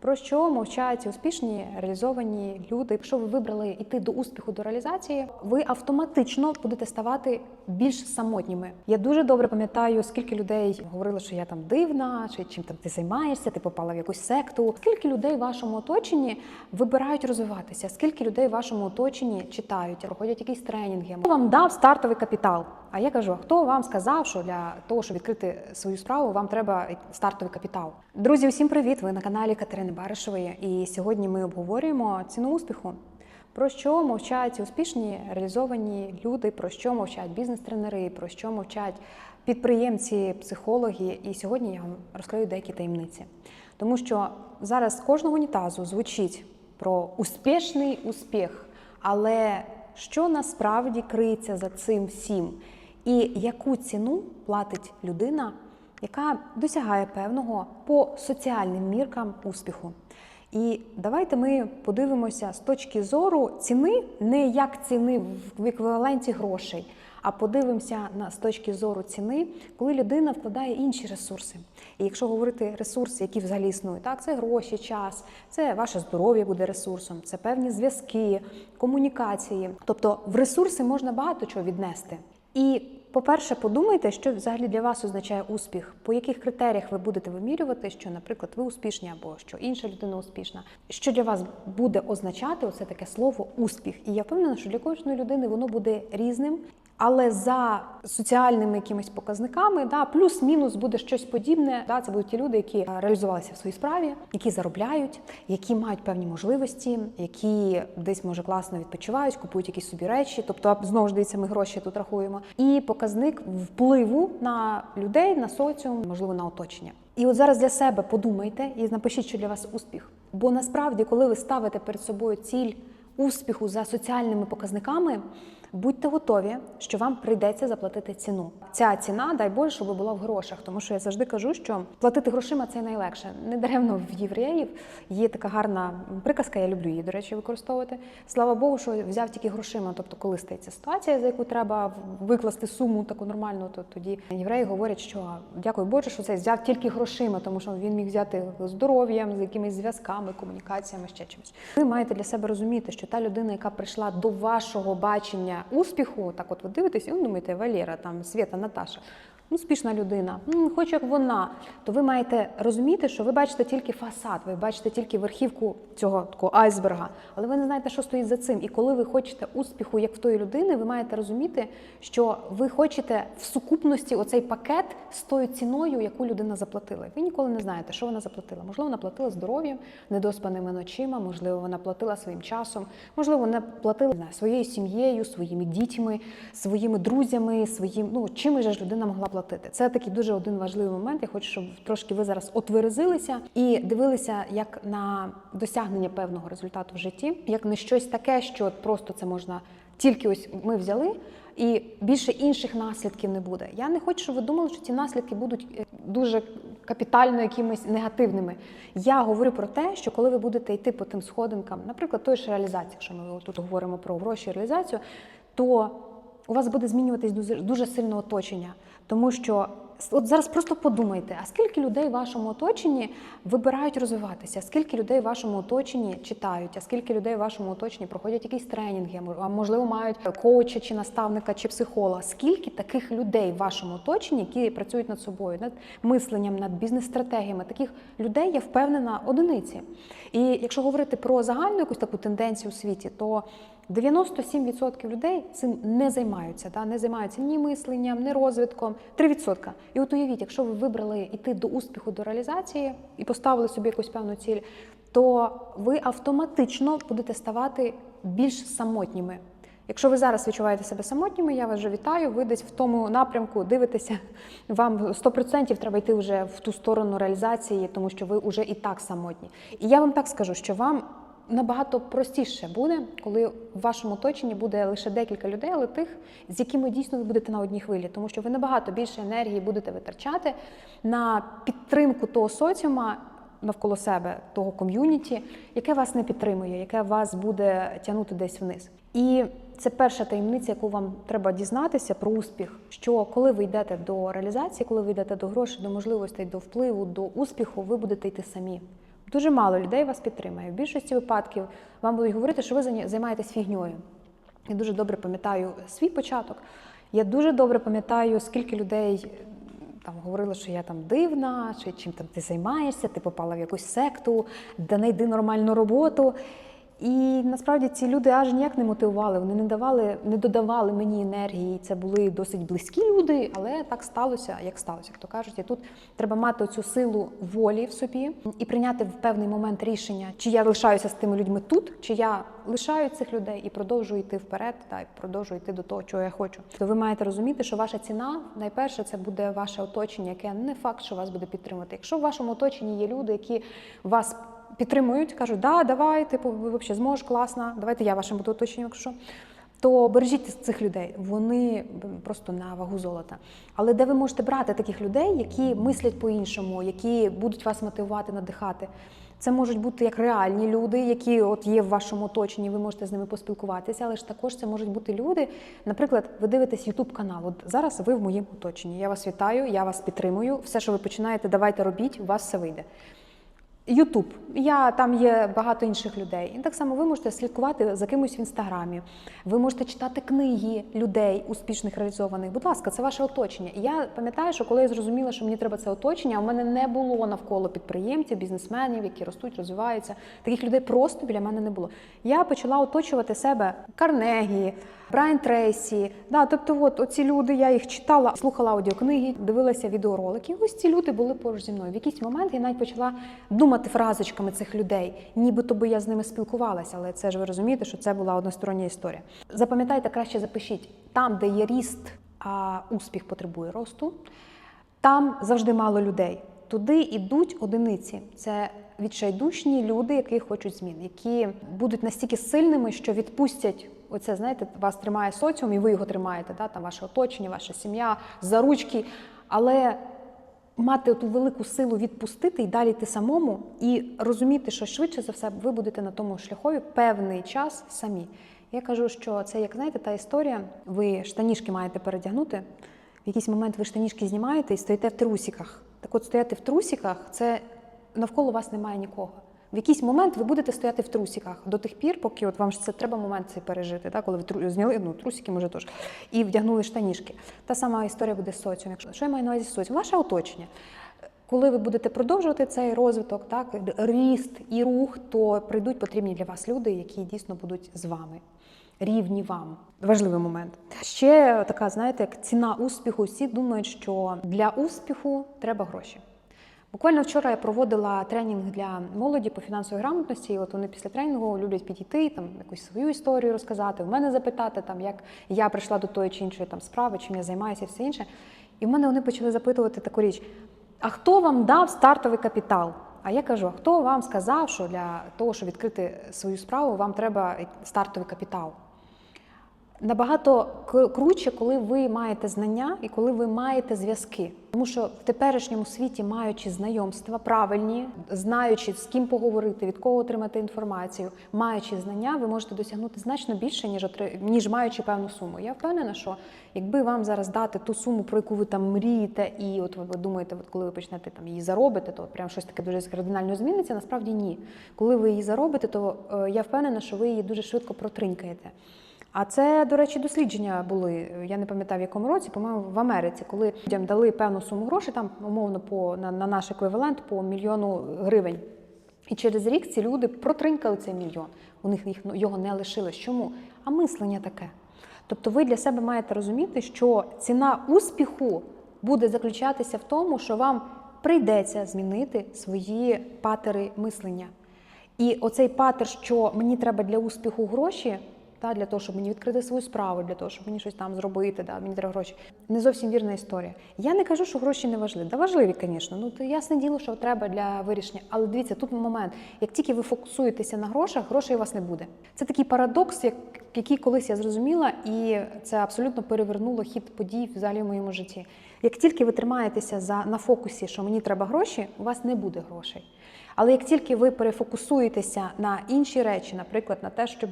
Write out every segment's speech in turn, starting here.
Про що мовчать успішні реалізовані люди? Якщо ви вибрали йти до успіху до реалізації, ви автоматично будете ставати більш самотніми. Я дуже добре пам'ятаю, скільки людей говорили, що я там дивна, чи чим там ти займаєшся, ти попала в якусь секту. Скільки людей в вашому оточенні вибирають розвиватися? Скільки людей в вашому оточенні читають, проходять якісь тренінги? Хто вам дав стартовий капітал? А я кажу: хто вам сказав, що для того, щоб відкрити свою справу, вам треба стартовий капітал? Друзі, усім привіт! Ви на каналі Катерини Баришевої. І сьогодні ми обговорюємо ціну успіху. Про що мовчать успішні реалізовані люди, про що мовчать бізнес-тренери, про що мовчать підприємці, психологи. І сьогодні я вам розкрию деякі таємниці. Тому що зараз з кожного унітазу звучить про успішний успіх, але що насправді криється за цим всім? І яку ціну платить людина, яка досягає певного по соціальним міркам успіху? І давайте ми подивимося з точки зору ціни, не як ціни в еквіваленті грошей, а подивимося на з точки зору ціни, коли людина вкладає інші ресурси. І якщо говорити ресурси, які взагалі існують, так це гроші, час, це ваше здоров'я буде ресурсом, це певні зв'язки, комунікації. Тобто в ресурси можна багато чого віднести. І по-перше, подумайте, що взагалі для вас означає успіх, по яких критеріях ви будете вимірювати, що, наприклад, ви успішні або що інша людина успішна. Що для вас буде означати оце таке слово успіх? І я впевнена, що для кожної людини воно буде різним. Але за соціальними якимись показниками, да, плюс-мінус буде щось подібне. Да, це будуть ті люди, які реалізувалися в своїй справі, які заробляють, які мають певні можливості, які десь може класно відпочивають, купують якісь собі речі. Тобто, знову ж дивіться, ми гроші тут рахуємо. І показник впливу на людей, на соціум, можливо, на оточення. І от зараз для себе подумайте і напишіть, що для вас успіх. Бо насправді, коли ви ставите перед собою ціль успіху за соціальними показниками. Будьте готові, що вам прийдеться заплатити ціну. Ця ціна, дай Боже, щоб була в грошах, тому що я завжди кажу, що платити грошима це найлегше. Недаремно в євреїв є така гарна приказка, я люблю її, до речі, використовувати. Слава Богу, що взяв тільки грошима. Тобто, коли стається ситуація, за яку треба викласти суму таку нормальну, то тоді євреї говорять, що дякую Боже, що це взяв тільки грошима, тому що він міг взяти здоров'ям, з якимись зв'язками, комунікаціями, ще чимось. Ви маєте для себе розуміти, що та людина, яка прийшла до вашого бачення успіху, так от ви дивитесь, і думаєте, Валера, там Света, Наташа, успішна людина, ну, хоч як вона, то ви маєте розуміти, що ви бачите тільки фасад, ви бачите тільки верхівку цього такого айсберга, але ви не знаєте, що стоїть за цим. І коли ви хочете успіху, як в тої людини, ви маєте розуміти, що ви хочете в сукупності оцей пакет з тою ціною, яку людина заплатила. Ви ніколи не знаєте, що вона заплатила. Можливо, вона платила здоров'ям, недоспаними ночима, можливо, вона платила своїм часом, можливо, вона платила знаю, своєю сім'єю, своїми дітьми, своїми друзями, своїм ну чим же ж людина могла платити. Це такий дуже один важливий момент. Я хочу, щоб трошки ви зараз отверезилися і дивилися як на досягнення певного результату в житті, як не щось таке, що просто це можна тільки ось ми взяли. І більше інших наслідків не буде. Я не хочу, щоб ви думали, що ці наслідки будуть е, дуже капітально якимись негативними. Я говорю про те, що коли ви будете йти по тим сходинкам, наприклад, той ж реалізації, якщо ми тут говоримо про гроші реалізацію, то у вас буде змінюватись дуже, дуже сильно оточення, тому що От зараз просто подумайте, а скільки людей в вашому оточенні вибирають розвиватися? Скільки людей в вашому оточенні читають? А скільки людей в вашому оточенні проходять якісь тренінги? А можливо, мають коуча чи наставника чи психолога? Скільки таких людей в вашому оточенні, які працюють над собою, над мисленням, над бізнес-стратегіями? Таких людей я впевнена одиниці. І якщо говорити про загальну якусь таку тенденцію у світі, то 97% людей цим не займаються, да? не займаються ні мисленням, ні розвитком. 3%. І от уявіть, якщо ви вибрали йти до успіху, до реалізації і поставили собі якусь певну ціль, то ви автоматично будете ставати більш самотніми. Якщо ви зараз відчуваєте себе самотніми, я вас вже вітаю. Ви десь в тому напрямку дивитеся. Вам 100% треба йти вже в ту сторону реалізації, тому що ви вже і так самотні. І я вам так скажу, що вам набагато простіше буде, коли в вашому оточенні буде лише декілька людей, але тих, з якими дійсно ви будете на одній хвилі, тому що ви набагато більше енергії будете витрачати на підтримку того соціума. Навколо себе того ком'юніті, яке вас не підтримує, яке вас буде тягнути десь вниз. І це перша таємниця, яку вам треба дізнатися про успіх. Що коли ви йдете до реалізації, коли ви йдете до грошей, до можливостей, до впливу, до успіху, ви будете йти самі. Дуже мало людей вас підтримає. В більшості випадків вам будуть говорити, що ви займаєтесь фігньою. Я дуже добре пам'ятаю свій початок. Я дуже добре пам'ятаю, скільки людей там говорили, що я там дивна, чи чим там ти займаєшся, ти попала в якусь секту, да знайди нормальну роботу. І насправді ці люди аж ніяк не мотивували, вони не давали, не додавали мені енергії. Це були досить близькі люди, але так сталося, як сталося. Як то кажуть, і тут треба мати цю силу волі в собі і прийняти в певний момент рішення, чи я лишаюся з тими людьми тут, чи я лишаю цих людей і продовжую йти вперед, та й продовжую йти до того, чого я хочу. То ви маєте розуміти, що ваша ціна найперше це буде ваше оточення, яке не факт, що вас буде підтримувати. Якщо в вашому оточенні є люди, які вас підтримують, кажуть, да, давай, типу, ви взагалі зможеш, класно, давайте я вашим буду оточенням, якщо. То бережіть цих людей, вони просто на вагу золота. Але де ви можете брати таких людей, які мислять по-іншому, які будуть вас мотивувати, надихати? Це можуть бути як реальні люди, які от є в вашому оточенні, ви можете з ними поспілкуватися, але ж також це можуть бути люди. Наприклад, ви дивитесь youtube канал. От зараз ви в моєму оточенні. Я вас вітаю, я вас підтримую. Все, що ви починаєте, давайте робіть, у вас все вийде. Ютуб, я там є багато інших людей. І так само ви можете слідкувати за кимось в інстаграмі. Ви можете читати книги людей успішних реалізованих. Будь ласка, це ваше оточення. І я пам'ятаю, що коли я зрозуміла, що мені треба це оточення, у мене не було навколо підприємців, бізнесменів, які ростуть, розвиваються. Таких людей просто біля мене не було. Я почала оточувати себе Карнегі. Брайан Трейсі, да, тобто, от оці люди, я їх читала, слухала аудіокниги, дивилася відеоролики. Ось ці люди були поруч зі мною. В якийсь момент я навіть почала думати фразочками цих людей, нібито би я з ними спілкувалася, але це ж ви розумієте, що це була одностороння історія. Запам'ятайте, краще запишіть там, де є ріст, а успіх потребує росту. Там завжди мало людей. Туди йдуть одиниці. Це відчайдушні люди, які хочуть змін, які будуть настільки сильними, що відпустять оце, знаєте, вас тримає соціум, і ви його тримаєте, да? там ваше оточення, ваша сім'я, за ручки. Але мати ту велику силу відпустити і далі йти самому, і розуміти, що швидше за все ви будете на тому шляхові певний час самі. Я кажу, що це як знаєте, та історія, ви штанішки маєте передягнути. В якийсь момент ви штанішки знімаєте і стоїте в трусіках. Так от стояти в трусіках це навколо вас немає нікого. В якийсь момент ви будете стояти в трусіках до тих пір, поки от вам ж це треба момент цей пережити, так? коли ви тру- зняли ну, трусики, може теж, і вдягнули штанішки. Та сама історія буде з соціумом. Якщо що я маю на увазі з соціумом? Ваше оточення. Коли ви будете продовжувати цей розвиток, так ріст і рух, то прийдуть потрібні для вас люди, які дійсно будуть з вами. Рівні вам важливий момент. Ще така, знаєте, як ціна успіху. Всі думають, що для успіху треба гроші. Буквально вчора я проводила тренінг для молоді по фінансовій грамотності. І от вони після тренінгу люблять підійти, там якусь свою історію розказати, в мене запитати, там як я прийшла до тої чи іншої там справи, чим я займаюся, і все інше. І в мене вони почали запитувати таку річ: а хто вам дав стартовий капітал? А я кажу: а хто вам сказав, що для того, щоб відкрити свою справу, вам треба стартовий капітал? Набагато круче, коли ви маєте знання і коли ви маєте зв'язки. Тому що в теперішньому світі, маючи знайомства правильні, знаючи з ким поговорити, від кого отримати інформацію, маючи знання, ви можете досягнути значно більше, ніж ніж маючи певну суму. Я впевнена, що якби вам зараз дати ту суму, про яку ви там мрієте, і от ви, думаєте, от коли ви почнете там її заробити, то прям щось таке дуже кардинально зміниться. Насправді ні. Коли ви її заробите, то е, я впевнена, що ви її дуже швидко протринькаєте. А це, до речі, дослідження були. Я не пам'ятаю в якому році, по-моєму, в Америці, коли людям дали певну суму грошей, там умовно по на, на наш еквівалент по мільйону гривень. І через рік ці люди протринькали цей мільйон. У них їх ну, його не лишилось. Чому? А мислення таке. Тобто, ви для себе маєте розуміти, що ціна успіху буде заключатися в тому, що вам прийдеться змінити свої патери мислення. І оцей патер, що мені треба для успіху гроші, та, для того, щоб мені відкрити свою справу, для того, щоб мені щось там зробити, да, мені треба гроші. Не зовсім вірна історія. Я не кажу, що гроші не важливі. Да, важливі, звісно. Ну, то ясне діло, що треба для вирішення. Але дивіться, тут момент. Як тільки ви фокусуєтеся на грошах, грошей у вас не буде. Це такий парадокс, як, який колись я зрозуміла, і це абсолютно перевернуло хід подій взагалі в моєму житті. Як тільки ви тримаєтеся за, на фокусі, що мені треба гроші, у вас не буде грошей. Але як тільки ви перефокусуєтеся на інші речі, наприклад, на те, щоб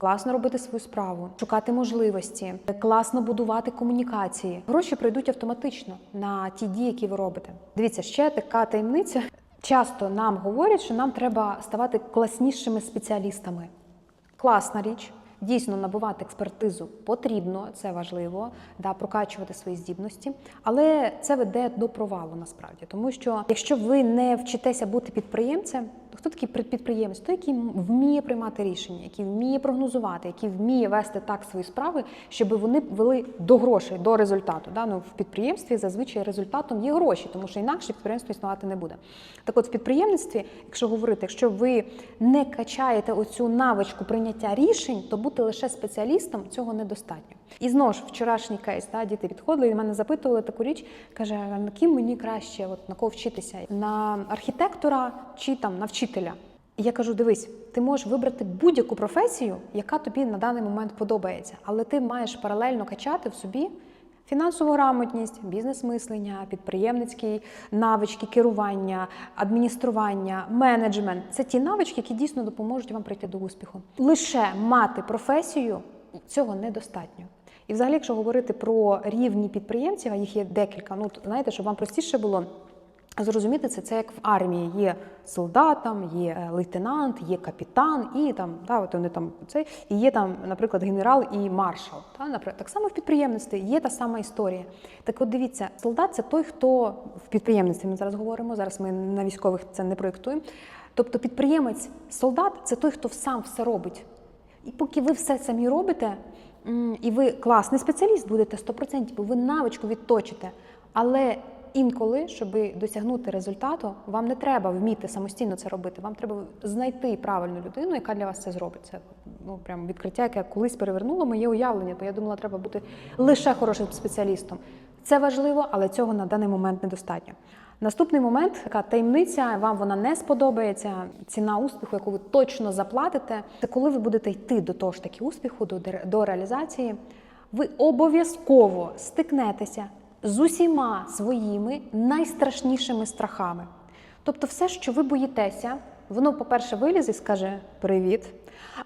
класно робити свою справу, шукати можливості, класно будувати комунікації, гроші прийдуть автоматично на ті дії, які ви робите. Дивіться, ще така таємниця. Часто нам говорять, що нам треба ставати класнішими спеціалістами. Класна річ. Дійсно, набувати експертизу потрібно, це важливо, да, прокачувати свої здібності, але це веде до провалу насправді. Тому що якщо ви не вчитеся бути підприємцем, хто такий під- підприємець? Той, який вміє приймати рішення, який вміє прогнозувати, який вміє вести так свої справи, щоб вони вели до грошей, до результату. Да? Ну, в підприємстві зазвичай результатом є гроші, тому що інакше підприємство існувати не буде. Так от в підприємництві, якщо говорити, якщо ви не качаєте оцю навичку прийняття рішень, то бути лише спеціалістом цього недостатньо. І знову ж вчорашній кейс, да, діти підходили і мене запитували таку річ, каже, на ким мені краще, от на кого вчитися? На архітектора чи там на вчителя? І я кажу: дивись, ти можеш вибрати будь-яку професію, яка тобі на даний момент подобається, але ти маєш паралельно качати в собі фінансову грамотність, бізнес-мислення, підприємницькі навички, керування, адміністрування, менеджмент це ті навички, які дійсно допоможуть вам прийти до успіху. Лише мати професію цього недостатньо. І взагалі, якщо говорити про рівні підприємців, а їх є декілька, ну знаєте, щоб вам простіше було. Зрозуміти це, це як в армії є солдат, є е, лейтенант, є капітан, і там, та, от вони там це, і є там, наприклад, генерал і маршал. Та, наприклад. Так само в підприємництві є та сама історія. Так от дивіться, солдат це той, хто в підприємництві ми зараз говоримо. Зараз ми на військових це не проєктуємо. Тобто підприємець, солдат це той, хто сам все робить. І поки ви все самі робите, і ви класний спеціаліст будете 100%, бо ви навичку відточите. Але інколи, щоб досягнути результату, вам не треба вміти самостійно це робити. Вам треба знайти правильну людину, яка для вас це зробить. Це ну прям відкриття, яке колись перевернуло моє уявлення, бо я думала, треба бути лише хорошим спеціалістом. Це важливо, але цього на даний момент недостатньо. Наступний момент, така таємниця, вам вона не сподобається. Ціна успіху, яку ви точно заплатите, це коли ви будете йти до того ж таки успіху, до, до реалізації, ви обов'язково стикнетеся з усіма своїми найстрашнішими страхами. Тобто, все, що ви боїтеся, воно, по-перше, вилізе і скаже привіт.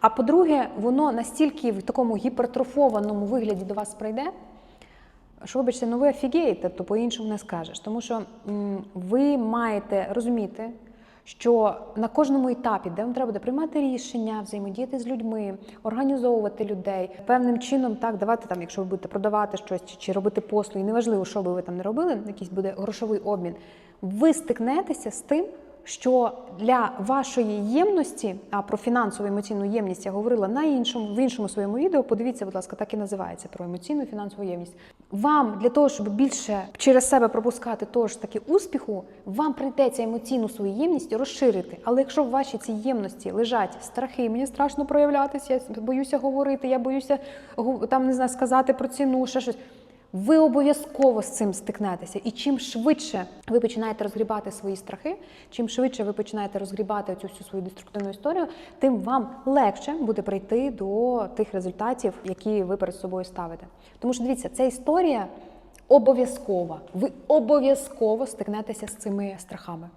А по-друге, воно настільки в такому гіпертрофованому вигляді до вас прийде, що вибачте, ну ви офігієте, то по-іншому не скажеш. Тому що ви маєте розуміти, що на кожному етапі, де вам треба буде приймати рішення, взаємодіяти з людьми, організовувати людей, певним чином так давати там, якщо ви будете продавати щось чи, чи робити послуги, неважливо, що би ви там не робили, якийсь буде грошовий обмін. Ви стикнетеся з тим, що для вашої ємності, а про фінансову емоційну ємність я говорила на іншому в іншому своєму відео. Подивіться, будь ласка, так і називається про емоційну фінансову ємність. Вам для того, щоб більше через себе пропускати того ж таки успіху, вам прийдеться емоційну свою ємність розширити. Але якщо в вашій цій ємності лежать страхи, мені страшно проявлятися, я боюся говорити, я боюся там не знаю, сказати про ціну, ще щось. Ви обов'язково з цим стикнетеся. І чим швидше ви починаєте розгрібати свої страхи, чим швидше ви починаєте розгрібати цю всю свою деструктивну історію, тим вам легше буде прийти до тих результатів, які ви перед собою ставите. Тому що дивіться, ця історія обов'язкова. Ви обов'язково стикнетеся з цими страхами.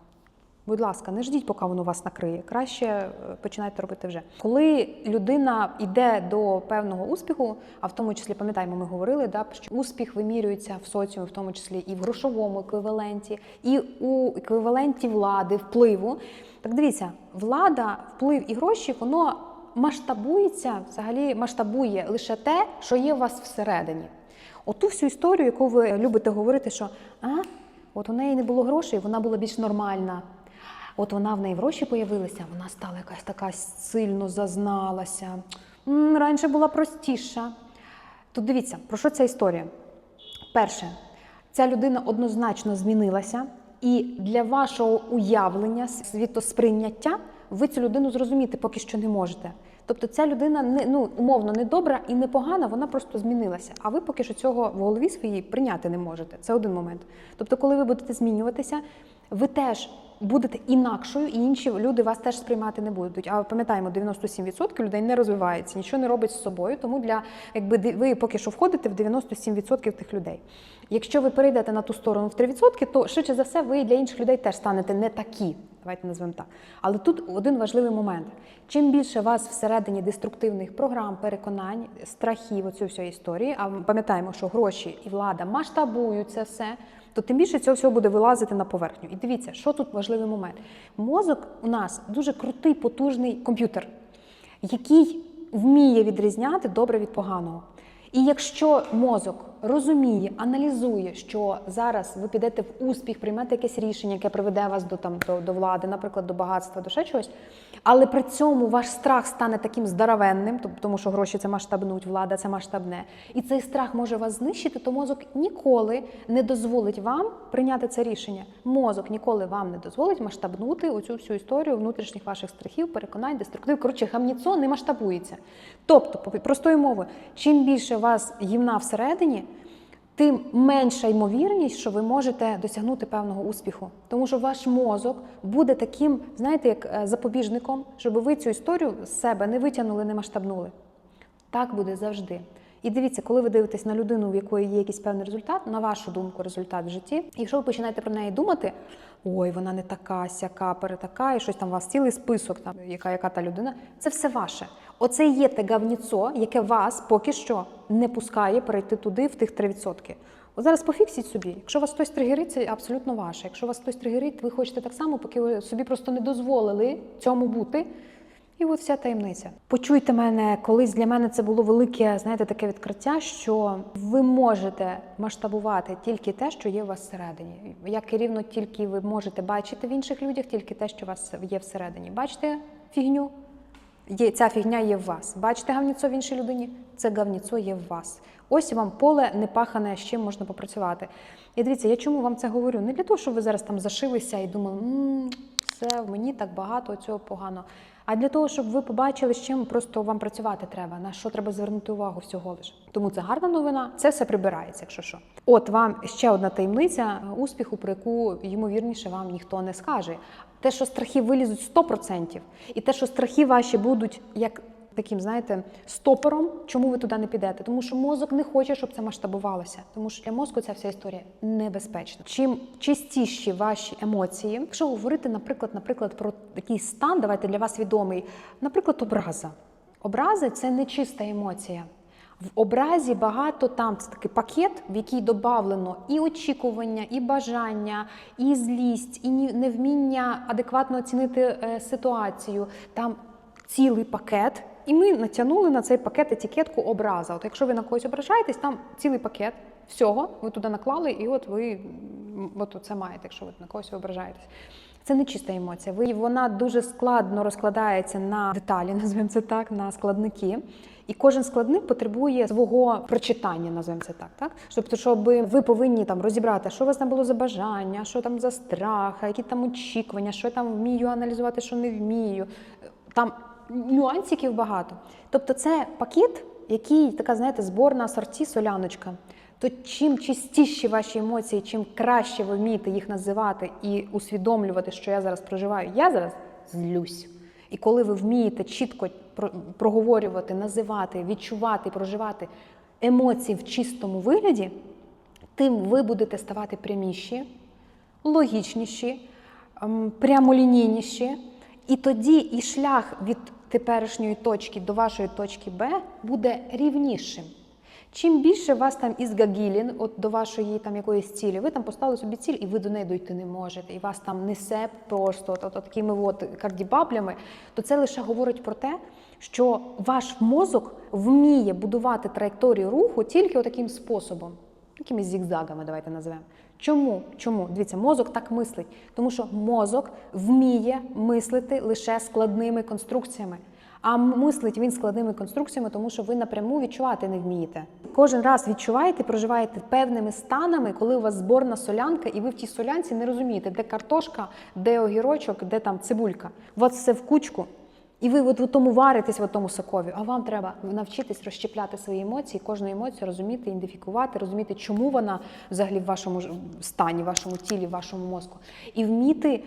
Будь ласка, не ждіть, поки воно вас накриє. Краще е, починайте робити вже. Коли людина йде до певного успіху, а в тому числі пам'ятаємо, ми говорили, да, що успіх вимірюється в соціумі, в тому числі і в грошовому еквіваленті, і у еквіваленті влади, впливу. Так дивіться, влада, вплив і гроші, воно масштабується, взагалі масштабує лише те, що є у вас всередині. Оту всю історію, яку ви любите говорити, що а, от у неї не було грошей, вона була більш нормальна. От вона в неї в гроші появилися, вона стала якась така сильно зазналася. Раніше була простіша. Тут дивіться, про що ця історія? Перше, ця людина однозначно змінилася, і для вашого уявлення, світосприйняття, ви цю людину зрозуміти поки що не можете. Тобто ця людина не ну умовно не добра і не погана, вона просто змінилася. А ви поки що цього в голові своїй прийняти не можете. Це один момент. Тобто, коли ви будете змінюватися, ви теж будете інакшою, і інші люди вас теж сприймати не будуть. А пам'ятаємо, 97% людей не розвивається, нічого не робить з собою. Тому для якби ви поки що входите в 97% тих людей. Якщо ви перейдете на ту сторону в 3%, то швидше за все ви для інших людей теж станете не такі. Давайте назвемо так. Але тут один важливий момент: чим більше вас всередині деструктивних програм, переконань, страхів, оцю всю історії, а пам'ятаємо, що гроші і влада масштабують це все. то тим більше цього всього буде вилазити на поверхню. І дивіться, що тут важливий момент. Мозок у нас дуже крутий, потужний комп'ютер, який вміє відрізняти добре від поганого. І якщо мозок розуміє, аналізує, що зараз ви підете в успіх, приймете якесь рішення, яке приведе вас до там до, до влади, наприклад, до багатства, до ще чогось, але при цьому ваш страх стане таким здоровенним, тому що гроші це масштабнуть, влада це масштабне, і цей страх може вас знищити, то мозок ніколи не дозволить вам прийняти це рішення. Мозок ніколи вам не дозволить масштабнути оцю всю історію внутрішніх ваших страхів, переконань, деструктив. Коротше, гамніцо не масштабується. Тобто, простою мовою, чим більше вас гімна всередині, тим менша ймовірність, що ви можете досягнути певного успіху. Тому що ваш мозок буде таким, знаєте, як е, запобіжником, щоб ви цю історію з себе не витягнули, не масштабнули. Так буде завжди. І дивіться, коли ви дивитесь на людину, в якої є якийсь певний результат, на вашу думку, результат в житті, якщо ви починаєте про неї думати, ой, вона не така, сяка, перетака, і щось там у вас цілий список, там яка, яка та людина, це все ваше. Оце є те гавніцо, яке вас поки що не пускає перейти туди в тих 3%. От зараз пофіксіть собі. Якщо вас хтось тригерить, це абсолютно ваше. Якщо вас хтось тригерить, ви хочете так само, поки ви собі просто не дозволили цьому бути. І от вся таємниця. Почуйте мене, колись для мене це було велике, знаєте, таке відкриття, що ви можете масштабувати тільки те, що є у вас всередині. Як і рівно тільки ви можете бачити в інших людях, тільки те, що у вас є всередині. Бачите фігню? Є, ця фігня є в вас. Бачите гавніцо в іншій людині? Це гавніцо є в вас. Ось вам поле непахане, з чим можна попрацювати. І дивіться, я чому вам це говорю? Не для того, щоб ви зараз там зашилися і думали, «М, все, в мені так багато цього погано. А для того, щоб ви побачили, з чим просто вам працювати треба, на що треба звернути увагу всього лиш. Тому це гарна новина, це все прибирається, якщо що. От вам ще одна таємниця успіху, про яку ймовірніше вам ніхто не скаже. Те, що страхи вилізуть 100%, і те, що страхи ваші будуть як таким, знаєте, стопором, чому ви туди не підете? Тому що мозок не хоче, щоб це масштабувалося. Тому що для мозку ця вся історія небезпечна. Чим чистіші ваші емоції, якщо говорити, наприклад, наприклад, про такий стан, давайте для вас відомий, наприклад, образа. Образи це не чиста емоція. В образі багато там це такий пакет, в який додавлено і очікування, і бажання, і злість, і невміння адекватно оцінити е, ситуацію. Там цілий пакет, і ми натягнули на цей пакет етикетку образа. От якщо ви на когось ображаєтесь, там цілий пакет всього, ви туди наклали, і от ви от це маєте, якщо ви на когось ображаєтесь. Це не чиста емоція. Ви, вона дуже складно розкладається на деталі, називаємо це так, на складники. І кожен складник потребує свого прочитання, називаємо це так. так? Тобто, щоб ви повинні там розібрати, що у вас там було за бажання, що там за страх, які там очікування, що я там вмію аналізувати, що не вмію. Там нюансиків багато. Тобто, це пакет, який така, знаєте, зборна асорті, соляночка. То чим чистіші ваші емоції, чим краще ви вмієте їх називати і усвідомлювати, що я зараз проживаю, я зараз злюсь. І коли ви вмієте чітко проговорювати, називати, відчувати, проживати емоції в чистому вигляді, тим ви будете ставати пряміші, логічніші, ем, прямолінійніші. І тоді і шлях від теперішньої точки до вашої точки Б буде рівнішим. Чим більше вас там із гагілін, от до вашої там якоїсь цілі, ви там поставили собі ціль, і ви до неї дойти не можете, і вас там несе просто от, от, от такими от кардібаблями, то це лише говорить про те, що ваш мозок вміє будувати траєкторію руху тільки таким способом, якимись зігзагами, давайте називемо. Чому? Чому? Дивіться, мозок так мислить, тому що мозок вміє мислити лише складними конструкціями. А мислить він складними конструкціями, тому що ви напряму відчувати не вмієте. Кожен раз відчуваєте, проживаєте певними станами, коли у вас зборна солянка, і ви в тій солянці не розумієте, де картошка, де огірочок, де там цибулька. У вас все в кучку. І ви от в тому варитесь в тому сокові, а вам треба навчитись розщепляти свої емоції, кожну емоцію розуміти, ідентифікувати, розуміти, чому вона взагалі в вашому стані, в вашому тілі, в вашому мозку, і вміти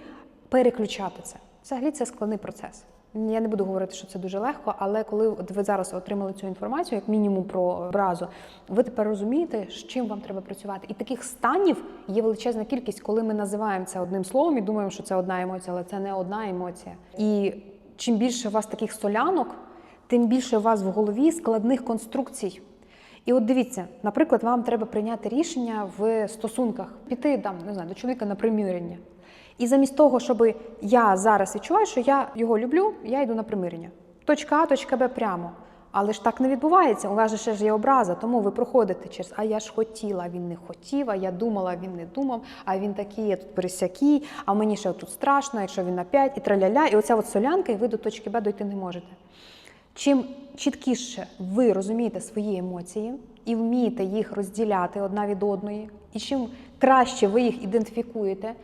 переключати це. Взагалі це складний процес. Я не буду говорити, що це дуже легко, але коли ви зараз отримали цю інформацію, як мінімум про образу, ви тепер розумієте, з чим вам треба працювати. І таких станів є величезна кількість, коли ми називаємо це одним словом і думаємо, що це одна емоція, але це не одна емоція. І чим більше у вас таких солянок, тим більше у вас в голові складних конструкцій. І от дивіться, наприклад, вам треба прийняти рішення в стосунках, піти там, не знаю, до чоловіка на примирення. І замість того, щоб я зараз відчуваю, що я його люблю, я йду на примирення. Точка А, точка Б прямо. Але ж так не відбувається. У вас же ще ж є образа, тому ви проходите через а я ж хотіла, він не хотів, а я думала, він не думав, а він такий, я тут пересякий, а мені ще тут страшно, якщо він на 5, і траля-ля, і оця от солянка, і ви до точки Б дойти не можете. Чим чіткіше ви розумієте свої емоції і вмієте їх розділяти одна від одної, і чим краще ви їх ідентифікуєте,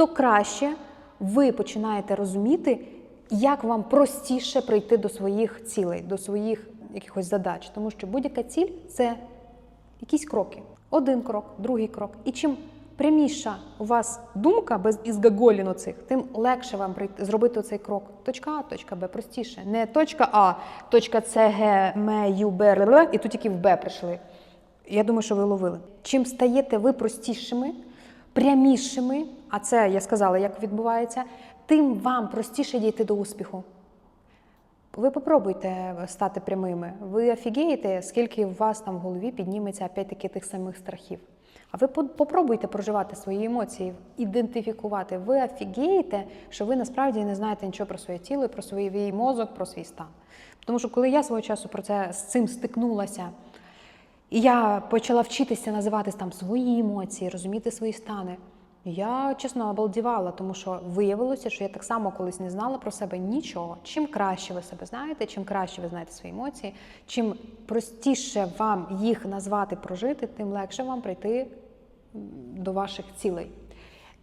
то краще ви починаєте розуміти, як вам простіше прийти до своїх цілей, до своїх якихось задач. Тому що будь-яка ціль це якісь кроки. Один крок, другий крок. І чим пряміша у вас думка без ізгаголін оцих, тим легше вам прийти, зробити цей крок. Точка А, точка Б, простіше. Не точка А, точка С, Г, М, Ю, Б, Р, Л, і тут тільки в Б прийшли. Я думаю, що ви ловили. Чим стаєте ви простішими, прямішими, а це я сказала, як відбувається, тим вам простіше дійти до успіху. Ви попробуйте стати прямими. Ви офігієте, скільки у вас там в голові підніметься опять-таки тих самих страхів. А ви по- попробуйте проживати свої емоції, ідентифікувати. Ви офігієте, що ви насправді не знаєте нічого про своє тіло, про свій мозок, про свій стан. Тому що коли я свого часу про це з цим стикнулася, і я почала вчитися називати там свої емоції, розуміти свої стани. Я чесно обалдівала, тому що виявилося, що я так само колись не знала про себе нічого. Чим краще ви себе знаєте, чим краще ви знаєте свої емоції, чим простіше вам їх назвати, прожити, тим легше вам прийти до ваших цілей.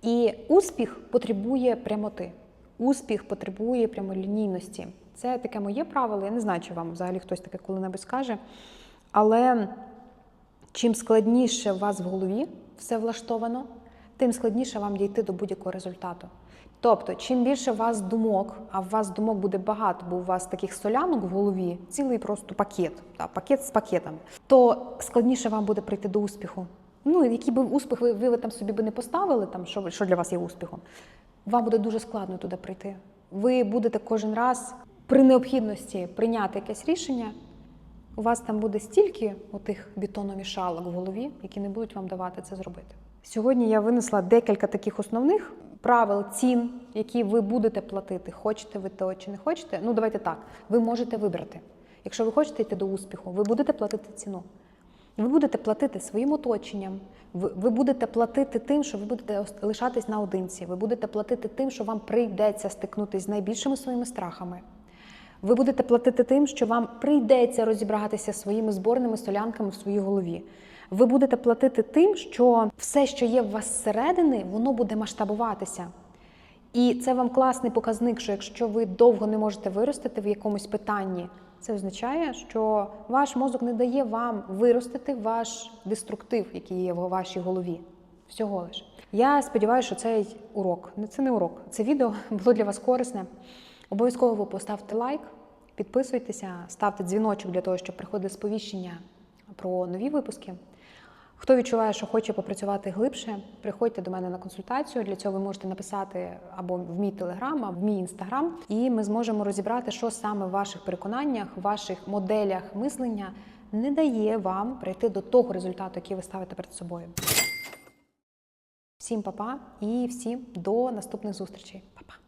І успіх потребує прямоти. Успіх потребує прямолінійності. Це таке моє правило. Я не знаю, чи вам взагалі хтось таке коли-небудь скаже. Але чим складніше у вас в голові все влаштовано, тим складніше вам дійти до будь-якого результату. Тобто, чим більше у вас думок, а у вас думок буде багато, бо у вас таких солянок в голові, цілий просто пакет, та, пакет з пакетами, то складніше вам буде прийти до успіху. Ну, який би успіх ви, ви там собі би не поставили, там, що, що для вас є успіхом, вам буде дуже складно туди прийти. Ви будете кожен раз при необхідності прийняти якесь рішення, у вас там буде стільки отих бетономішалок в голові, які не будуть вам давати це зробити. Сьогодні я винесла декілька таких основних правил, цін, які ви будете платити. Хочете ви то чи не хочете. Ну, давайте так. Ви можете вибрати. Якщо ви хочете йти до успіху, ви будете платити ціну. Ви будете платити своїм оточенням, ви, будете платити тим, що ви будете лишатись наодинці, ви будете платити тим, що вам прийдеться стикнутися з найбільшими своїми страхами. Ви будете платити тим, що вам прийдеться розібратися своїми зборними солянками в своїй голові. Ви будете платити тим, що все, що є в вас зсередини, воно буде масштабуватися. І це вам класний показник, що якщо ви довго не можете виростити в якомусь питанні, це означає, що ваш мозок не дає вам виростити ваш деструктив, який є в вашій голові. Всього лиш. Я сподіваюся, що цей урок, не це не урок, це відео було для вас корисне. Обов'язково поставте лайк, підписуйтеся, ставте дзвіночок для того, щоб приходили сповіщення про нові випуски. Хто відчуває, що хоче попрацювати глибше, приходьте до мене на консультацію. Для цього ви можете написати або в мій телеграм, або в мій інстаграм, і ми зможемо розібрати, що саме в ваших переконаннях, в ваших моделях мислення не дає вам прийти до того результату, який ви ставите перед собою. Всім па-па і всім до наступних зустрічей. Па-па!